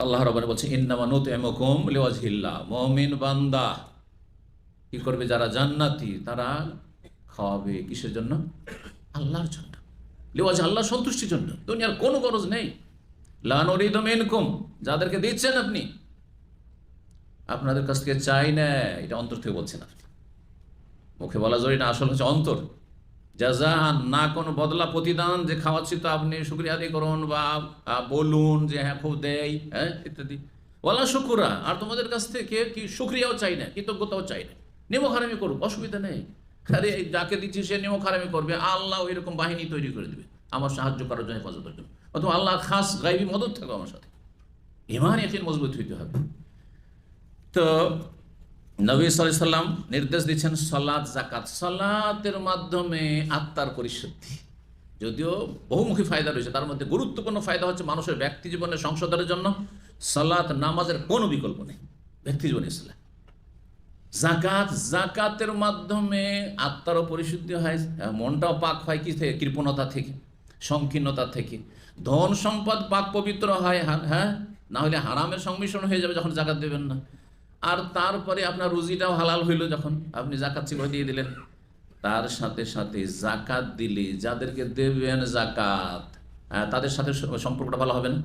আল্লাহ রবান বলছে, ইন্নামা নুত এমকুম লিওয়াজহিল্লা মমিন বান্দা কি করবে? যারা জান্নাতি, তারা খাওয়াবে কিসের জন্য? আল্লাহর জন্য। লিওয়াজ আল্লাহ সন্তুষ্টির জন্য। দুনিয়ার কোনো গরজ নেই। লানরিদ মেনকুম, যাদেরকে দিচ্ছেন আপনি। আপনাদের কাছ থেকে চাই না এটা অন্তর থেকে বলছেন আপনি। মুখে বলা জড়ি না, আসল হচ্ছে অন্তর। জাজান না কোনো বদলা প্রতিদান যে খাওয়াচ্ছি তো আপনি শুক্রিয়া আদি করুন বা বলুন যে হ্যাঁ খুব দেয় হ্যাঁ ইত্যাদি। বলা শুকুরা, আর তোমাদের কাছ থেকে কি শুক্রিয়াও চাই না, কৃতজ্ঞতাও চাই না। নিমক হারামি করুক, অসুবিধা নেই। আরে, যাকে দিচ্ছি সে নিমক হারামি করবে, আল্লাহ এরকম বাহিনী তৈরি করে দেবে। আমার সাহায্য করার জন্য হেফাজতের জন্য। অথবা আল্লাহ খাস গাইবি মদত থাকবে আমার সাথে। ইমান এখিন মজবুত হইতে হবে। তো নবী সাল্লাম নির্দেশ দিচ্ছেন সলাৎ জাকাত সলাতের মাধ্যমে আত্মার পরিশুদ্ধি। যদিও বহুমুখী ফায়দা রয়েছে, তার মধ্যে গুরুত্বপূর্ণ ফায়দা হচ্ছে মানুষের ব্যক্তি জীবনের সংশোধনের জন্য সালাত নামাজের কোনো বিকল্প নেই। ব্যক্তি জীবনে ইসলাম। জাকাত জাকাতের মাধ্যমে আত্মারও পরিশুদ্ধি হয়, মনটাও পাক হয় কি থেকে? কৃপণতা থেকে, সংকীর্ণতা থেকে। ধন সম্পদ পাক পবিত্র হয় হা- হ্যাঁ না হলে হারামের সংমিশ্রণ হয়ে যাবে যখন জাকাত দেবেন না। আর তারপরে আপনার রুজিটাও হালাল হইল যখন। আপনি জাকাত ছিল দিয়ে দিলেন। তার সাথে সাথে জাকাত দিলে যাদেরকে দেবেন জাকাত হ্যাঁ, তাদের সাথে সম্পর্কটা ভালো হবে না?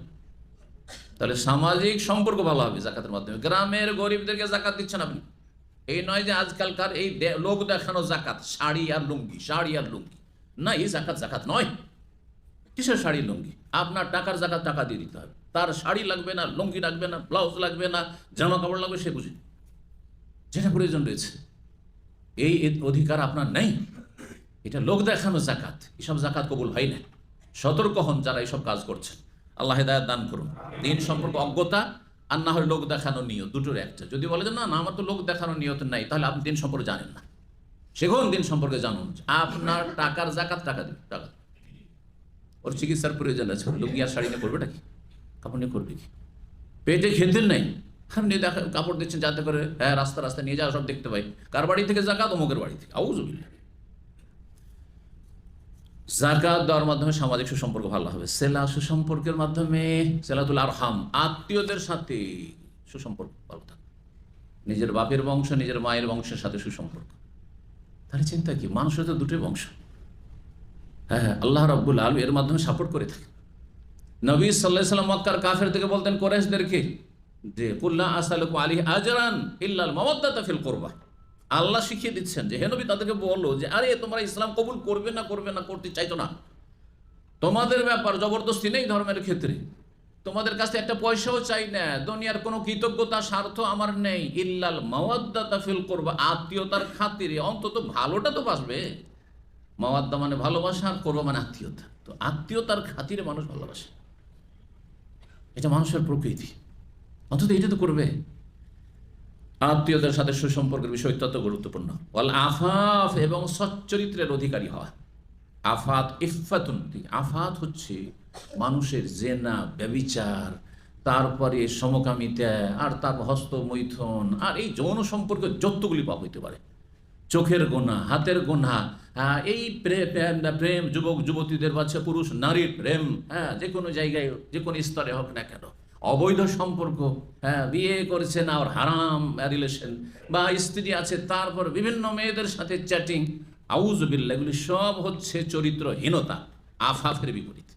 তাহলে সামাজিক সম্পর্ক ভালো হবে জাকাতের মাধ্যমে। গ্রামের গরিবদেরকে জাকাত দিচ্ছেন আপনি। এই নয় যে আজকালকার এই লোক দেখানো জাকাত শাড়ি আর লুঙ্গি শাড়ি আর লুঙ্গি। না এই জাকাত জাকাত নয়। কিসের শাড়ি লুঙ্গি? আপনার টাকার জাকাত টাকা দিয়ে দিতে হবে। তার শাড়ি লাগবে না, লুঙ্গি লাগবে না, ব্লাউজ লাগবে না, জামা কাপড় লাগবে, সে বুঝি। যেটা প্রয়োজন রয়েছে। এই অধিকার আপনার নেই। এটা লোক দেখানো জাকাত এসব জাকাত কবুল হয় না। সতর্ক হন যারা এইসব কাজ করছেন। আল্লাহ হেদায়ত দান করুন। দিন সম্পর্কে অজ্ঞতা আর না হয় লোক দেখানো নিয়ত, দুটোর একটা। যদি বলে যে, না না, আমার তো লোক দেখানো নিয়ত নাই, তাহলে আপনি দিন সম্পর্কে জানেন না। সেখন দিন সম্পর্কে জানুন। আপনার টাকার জাকাত টাকা দিন, টাকা। ওর চিকিৎসার প্রয়োজন আছে। আর শাড়ি নিয়ে করবেটা কি নিয়ে করবে কি? পেটে খেতে নাই। আপনি দেখা, কাপড় দিচ্ছেন যাতে করে হ্যাঁ রাস্তা রাস্তা নিয়ে যাওয়া সব দেখতে পাই। কার বাড়ি থেকে জাকাত? অমুকের বাড়ি থেকে। আউজুবিল্লাহ জাকাত দেওয়ার মাধ্যমে সামাজিক সুসম্পর্ক ভালো হবে। সেলা সুসম্পর্কের মাধ্যমে সেলাতুল আরহাম, আত্মীয়দের সাথে সুসম্পর্ক ভালো থাকবে। নিজের বাপের বংশ, নিজের মায়ের বংশের সাথে সুসম্পর্ক। তাহলে চিন্তা কি? মানুষের তো দুটোই বংশ। হ্যাঁ হ্যাঁ আল্লাহ রব্বুল আলম এর মাধ্যমে সাপোর্ট করে থাকে। নবী সাল্লাহ সাল্লাম মক্কার কাফের থেকে বলতেন কোরেশদেরকে যে কুল্লা আসালুক আলী আজরান ইল্লাল মাওয়াদ্দাতা ফিল কুরবা। আল্লাহ শিখিয়ে দিচ্ছেন যে, হে নবী, তাদেরকে বলল যে, আরে, তোমরা ইসলাম কবুল করবে না করবে না, করতে চাইতো না। তোমাদের ব্যাপার জবরদস্তি নেই ধর্মের ক্ষেত্রে। তোমাদের কাছে একটা পয়সাও চাই না। দুনিয়ার কোনো কৃতজ্ঞতা, স্বার্থ আমার নেই। ইল্লাল মাওয়াদ্দাতা ফিল করবা। আত্মীয়তার খাতিরে, অন্তত ভালোটা তো বাসবে মাওয়াদ্দা মানে ভালোবাসা আর করবা মানে আত্মীয়তা। তো আত্মীয়তার খাতিরে মানুষ ভালোবাসে। এটা মানুষের প্রকৃতি। অন্তত এটা তো করবে। আত্মীয়দের সাথে সুসম্পর্কের বিষয় অত্যন্ত গুরুত্বপূর্ণ। ওয়াল আফাফ এবং সচ্চরিত্রের অধিকারী হওয়া। আফাত ইফাতুন আফাত হচ্ছে মানুষের জেনা, ব্যবিচার, তারপরে সমকামিতা, আর তার হস্ত মৈথন আর এই যৌন সম্পর্কে যতগুলি পাপ হইতে পারে। চোখের গোনা, হাতের গোনা এই প্রেম, যুবক, যুবতীদের বাচ্চা পুরুষ, নারীর প্রেম হ্যাঁ যে কোনো জায়গায় যে কোনো স্তরে হোক না কেন। অবৈধ সম্পর্ক হ্যাঁ বিয়ে করেছে না ওর হারাম রিলেশন বা স্ত্রী আছে, তারপর বিভিন্ন মেয়েদের সাথে চ্যাটিং আউজবিল্লা এগুলি সব হচ্ছে চরিত্রহীনতা, আফাফের বিপরীত।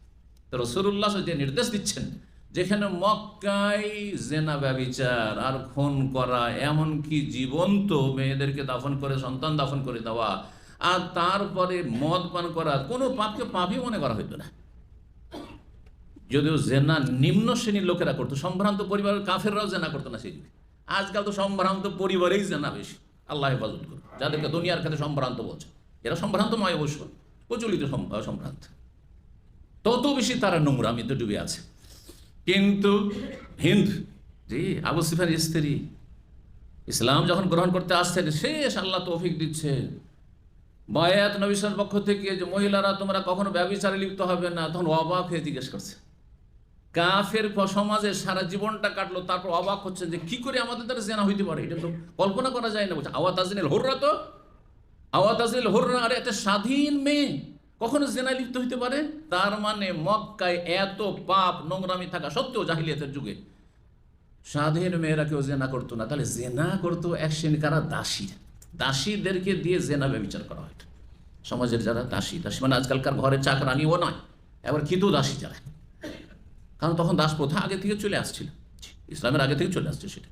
তো রসুল্লাহ যে নির্দেশ দিচ্ছেন যেখানে মক্কায় জেনা ব্যবিচার আর খুন করা, এমনকি জীবন্ত মেয়েদেরকে দাফন করে, সন্তান দাফন করে দেওয়া আর তারপরে মদ পান করা, কোনো পাপকে পাপই মনে করা হইতো না। যদিও জেনা নিম্ন শ্রেণির লোকেরা করতো, সম্ভ্রান্ত পরিবারের কাফেররাও জেনা করতো না সেই যুগে। আজকাল তো সম্ভ্রান্ত পরিবারেই জেনা বেশি। আল্লাহ হেফাজত করুন। যাদেরকে দুনিয়ার কাছে সম্ভ্রান্ত বলছে, এরা সম্ভ্রান্ত নয় অবশ্য, প্রচলিত সম- সম্ভ্রান্ত। তত বেশি তারা নোংরা নোংরামিতে ডুবে আছে। কিন্তু হিন্দ, জি, আবু সিফার স্ত্রী, ইসলাম যখন গ্রহণ করতে আসছেন, শেষ আল্লাহ তৌফিক দিচ্ছে বায়াত নবিসের পক্ষ থেকে যে মহিলারা তোমরা কখনো ব্যবচারে লিপ্ত হবে না, তখন অবাক হয়ে জিজ্ঞেস করছে। কাফের সমাজে সারা জীবনটা কাটলো, তারপর অবাক হচ্ছে যে কি করে আমাদের দ্বারা জেনা হইতে পারে? এটা তো কল্পনা করা যায় না। বলছে, আওয়াত আজনিল হোররা তো? আওয়াত আজনিল হোররা, আরে একটা স্বাধীন মেয়ে। কখনো জেনায় লিপ্ত হইতে পারে? তার মানে মক্কায় এত পাপ নোংরামি থাকা সত্ত্বেও জাহিলিয়াতের যুগে। স্বাধীন মেয়েরা কেউ জেনা করতো না। তাহলে জেনা করতো এক শ্রেণি কারা? দাসী দাসীদেরকে দিয়ে জেনা বিচার করা হয়। সমাজের যারা দাসী দাসী মানে আজকালকার ঘরে চাকরানিও নয়, এবার কিন্তু দাসী যারা। কারণ তখন দাস প্রথা আগে থেকে চলে আসছিল। ইসলামের আগে থেকে চলে আসছে সেটা।